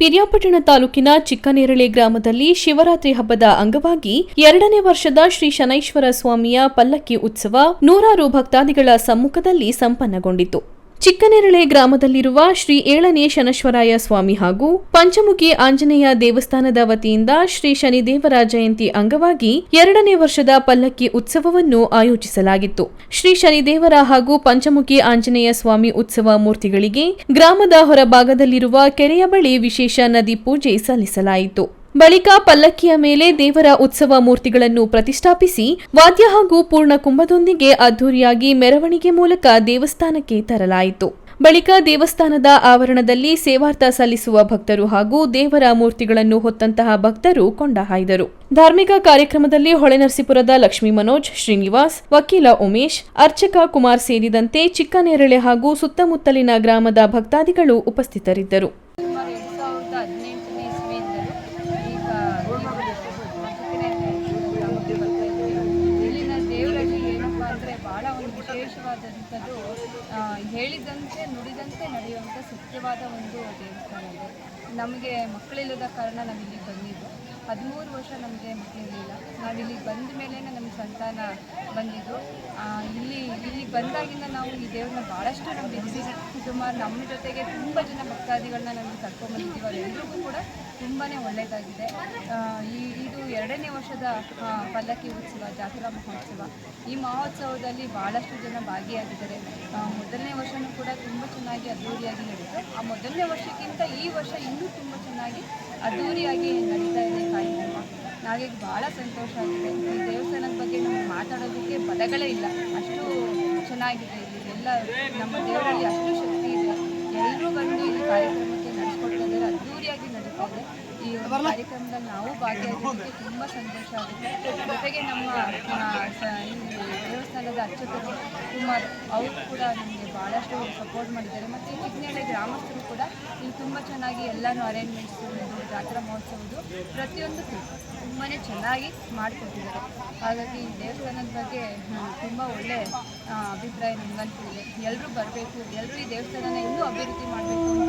ಪಿರಿಯಾಪಟ್ಟಣ ತಾಲೂಕಿನ ಚಿಕ್ಕನೇರಳೆ ಗ್ರಾಮದಲ್ಲಿ ಶಿವರಾತ್ರಿ ಹಬ್ಬದ ಅಂಗವಾಗಿ ಎರಡನೇ ವರ್ಷದ ಶ್ರೀ ಶನೈಶ್ವರ ಸ್ವಾಮಿಯ ಪಲ್ಲಕ್ಕಿ ಉತ್ಸವ ನೂರಾರು ಭಕ್ತಾದಿಗಳ ಸಮ್ಮುಖದಲ್ಲಿ ಸಂಪನ್ನಗೊಂಡಿತು. ಚಿಕ್ಕನೇರಳೆ ಗ್ರಾಮದಲ್ಲಿರುವ ಶ್ರೀ ಏಳನೇ ಶನಶ್ವರಾಯ ಸ್ವಾಮಿ ಹಾಗೂ ಪಂಚಮುಖಿ ಆಂಜನೇಯ ದೇವಸ್ಥಾನದ ವತಿಯಿಂದ ಶ್ರೀ ಶನಿದೇವರ ಜಯಂತಿ ಅಂಗವಾಗಿ ಎರಡನೇ ವರ್ಷದ ಪಲ್ಲಕ್ಕಿ ಉತ್ಸವವನ್ನು ಆಯೋಜಿಸಲಾಗಿತ್ತು. ಶ್ರೀ ಶನಿದೇವರ ಹಾಗೂ ಪಂಚಮುಖಿ ಆಂಜನೇಯ ಸ್ವಾಮಿ ಉತ್ಸವ ಮೂರ್ತಿಗಳಿಗೆ ಗ್ರಾಮದ ಹೊರಭಾಗದಲ್ಲಿರುವ ಕೆರೆಯ ಬಳಿ ವಿಶೇಷ ನದಿ ಪೂಜೆ ಸಲ್ಲಿಸಲಾಯಿತು. ಬಳಿಕ ಪಲ್ಲಕ್ಕಿಯ ಮೇಲೆ ದೇವರ ಉತ್ಸವ ಮೂರ್ತಿಗಳನ್ನು ಪ್ರತಿಷ್ಠಾಪಿಸಿ, ವಾದ್ಯ ಹಾಗೂ ಪೂರ್ಣ ಕುಂಭದೊಂದಿಗೆ ಅದ್ದೂರಿಯಾಗಿ ಮೆರವಣಿಗೆ ಮೂಲಕ ದೇವಸ್ಥಾನಕ್ಕೆ ತರಲಾಯಿತು. ಬಳಿಕ ದೇವಸ್ಥಾನದ ಆವರಣದಲ್ಲಿ ಸೇವಾರ್ಥ ಸಲ್ಲಿಸುವ ಭಕ್ತರು ಹಾಗೂ ದೇವರ ಮೂರ್ತಿಗಳನ್ನು ಹೊತ್ತಂತಹ ಭಕ್ತರು ಕೊಂಡಹಾಯ್ದರು ಧಾರ್ಮಿಕ ಕಾರ್ಯಕ್ರಮದಲ್ಲಿ ಹೊಳೆನರಸೀಪುರದ ಲಕ್ಷ್ಮೀ ಮನೋಜ್, ಶ್ರೀನಿವಾಸ್, ವಕೀಲ ಉಮೇಶ್, ಅರ್ಚಕ ಕುಮಾರ್ ಸೇರಿದಂತೆ ಚಿಕ್ಕನೇರಳೆ ಹಾಗೂ ಸುತ್ತಮುತ್ತಲಿನ ಗ್ರಾಮದ ಭಕ್ತಾದಿಗಳು ಉಪಸ್ಥಿತರಿದ್ದರು. ಆ, ಹೇಳಿದಂತೆ ನುಡಿದಂತೆ ನಡೆಯುವಂಥ ಸತ್ಯವಾದ ಒಂದು ದೇವಸ್ಥಾನ ಇದೆ. ನಮಗೆ ಮಕ್ಕಳಿಲ್ಲದ ಕಾರಣ ನಾವು ಇಲ್ಲಿಗೆ ಬಂದಿದ್ದು. ಹದಿಮೂರು ವರ್ಷ ನಮಗೆ ಮಕ್ಕಳಿರಲಿಲ್ಲ ನಾವು ಇಲ್ಲಿಗೆ ಬಂದ ಮೇಲೆ ನಮ್ಮ ಸಂತಾನ ಬಂದಿದ್ದು ಇಲ್ಲಿ ಇಲ್ಲಿ ಬಂದಾಗಿಂದ ನಾವು ಈ ದೇವ್ರನ್ನ ಭಾಳಷ್ಟು ನಂಬಿದ್ದೀವಿ ಸುಮಾರು ನಮ್ಮ ಜೊತೆಗೆ ತುಂಬ ಜನ ಭಕ್ತಾದಿಗಳನ್ನ ನಮಗೆ ಕರ್ಕೊಂಡ್ಬಂದಿದ್ದೀವಿ ಅವರೆಲ್ಲರಿಗೂ ಕೂಡ ತುಂಬಾ ಒಳ್ಳೆಯದಾಗಿದೆ ಈ, ಇದು ಎರಡನೇ ವರ್ಷದ ಪಲ್ಲಕ್ಕಿ ಉತ್ಸವ, ಜಾತ್ರಾ ಮಹೋತ್ಸವ. ಈ ಮಹೋತ್ಸವದಲ್ಲಿ ಭಾಳಷ್ಟು ಜನ ಭಾಗಿಯಾಗಿದ್ದಾರೆ. ಮೊದಲನೇ ವರ್ಷವೂ ಕೂಡ ತುಂಬ ಚೆನ್ನಾಗಿ ಅದ್ಧೂರಿಯಾಗಿ ನಡೀತು. ಆ ಮೊದಲನೇ ವರ್ಷಕ್ಕಿಂತ ಈ ವರ್ಷ ಇನ್ನೂ ತುಂಬ ಚೆನ್ನಾಗಿ ಅದ್ಧೂರಿಯಾಗಿ ನಡೀತಾ ಇದೆ. ಕಾರ್ಯಕ್ರಮ ನಾವೀಗ ಭಾಳ ಸಂತೋಷ ಆಗಿದೆ. ಈ ದೇವಸ್ಥಾನದ ಬಗ್ಗೆ ನಮಗೆ ಮಾತಾಡೋದಕ್ಕೆ ಪದಗಳೇ ಇಲ್ಲ. ಅಷ್ಟು ಚೆನ್ನಾಗಿದೆ ಇಲ್ಲಿ. ಎಲ್ಲ ನಮ್ಮ ದೇವರಲ್ಲಿ ಅಷ್ಟು ಶಕ್ತಿ ಇದೆ. ಎಲ್ಲರೂ ಬಂದು ಇಲ್ಲಿ ಕಾರ್ಯಕ್ರಮಕ್ಕೆ ನಡೆಸ್ಕೊಡ್ತಾ ಇದ್ದಾರೆ. ಅದ್ಧೂರಿಯಾಗಿ ನಡೀತಾ ಇದೆ. ಈ ಕಾರ್ಯಕ್ರಮದಲ್ಲಿ ನಾವು ಭಾಗಿಯಾಗಿದ್ದಕ್ಕೆ ತುಂಬ ಸಂತೋಷ ಆಗುತ್ತೆ. ಜೊತೆಗೆ ನಮ್ಮ ಅರ್ಚಕರು ಕುಮಾರ್ ಅವರು ಕೂಡ ನಮಗೆ ಭಾಳಷ್ಟು ಸಪೋರ್ಟ್ ಮಾಡಿದ್ದಾರೆ. ಮತ್ತು ಈ ಚಿಕ್ಕನೇಳೆ ಗ್ರಾಮಸ್ಥರು ಕೂಡ ಇಲ್ಲಿ ತುಂಬ ಚೆನ್ನಾಗಿ ಎಲ್ಲನೂ ಅರೇಂಜ್ಮೆಂಟ್ಸು ಜಾತ್ರಾ ಮಹೋತ್ಸವದ್ದು ಪ್ರತಿಯೊಂದು ತುಂಬಾ ಚೆನ್ನಾಗಿ ಮಾಡಿಕೊಟ್ಟಿದ್ದಾರೆ. ಹಾಗಾಗಿ ದೇವಸ್ಥಾನದ ಬಗ್ಗೆ ತುಂಬ ಒಳ್ಳೆ ಅಭಿಪ್ರಾಯ ನಮಗಂತಿದೆ ಎಲ್ಲರೂ ಬರಬೇಕು ಎಲ್ಲರೂ ಈ ದೇವಸ್ಥಾನನ ಇನ್ನೂ ಅಭಿವೃದ್ಧಿ ಮಾಡಬೇಕು ಅಂತ